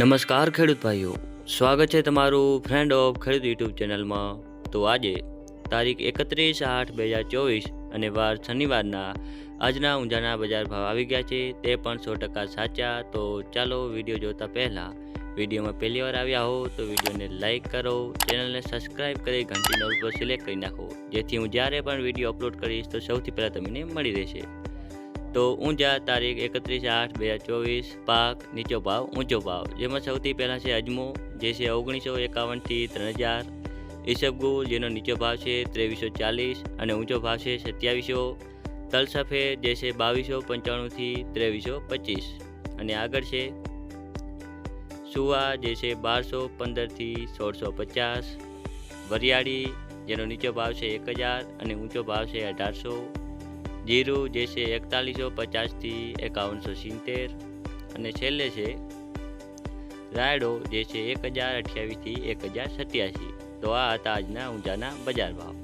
નમસ્કાર ખેડૂત ભાઈઓ, સ્વાગત છે તમારું ફ્રેન્ડ ઓફ ખેડૂત યુટ્યુબ ચેનલમાં. તો આજે તારીખ એકત્રીસ આઠ બે હજાર ચોવીસ અને વાર શનિવારના આજના ઊંઝાના બજાર ભાવ આવી ગયા છે, તે પણ સો ટકા સાચા. તો ચાલો વીડિયો જોતા પહેલાં વિડીયોમાં પહેલી વાર આવ્યા હો તો વિડીયોને લાઇક કરો, ચેનલને સબસ્ક્રાઇબ કરી ઘંટીનો ઉપર સિલેક્ટ કરી નાખો, જેથી હું જ્યારે પણ વીડિયો અપલોડ કરીશ તો સૌથી પહેલાં તમને મળી રહેશે. તો ઊંઝા તારીખ એકત્રીસ આઠ બે હજાર ચોવીસ, પાક નીચો ભાવ, ઊંચો ભાવ. જેમાં સૌથી પહેલાં છે અજમો, જે છે ઓગણીસો એકાવનથી ત્રણ હજાર. ઈસબગુલ જેનો નીચો ભાવ છે ત્રેવીસો ચાલીસ અને ઊંચો ભાવ છે સત્યાવીસો. તલસફેદ જે છે બાવીસો પંચાણુંથી ત્રેવીસો પચીસ. અને આગળ છે સુવા, જે છે બારસો પંદરથી સોળસો પચાસ. વરિયાળી, જેનો નીચો ભાવ છે એક હજાર અને ઊંચો ભાવ છે અઢારસો. જીરું, જે છે એકતાલીસો પચાસથી એકાવનસો સિત્તેર. અને છેલ્લે છે, રાયડો, જે છે એક હજાર અઠ્યાવીસથી એક હજાર સત્યાસી. તો આ હતા આજના ઊંઝાના બજાર ભાવ.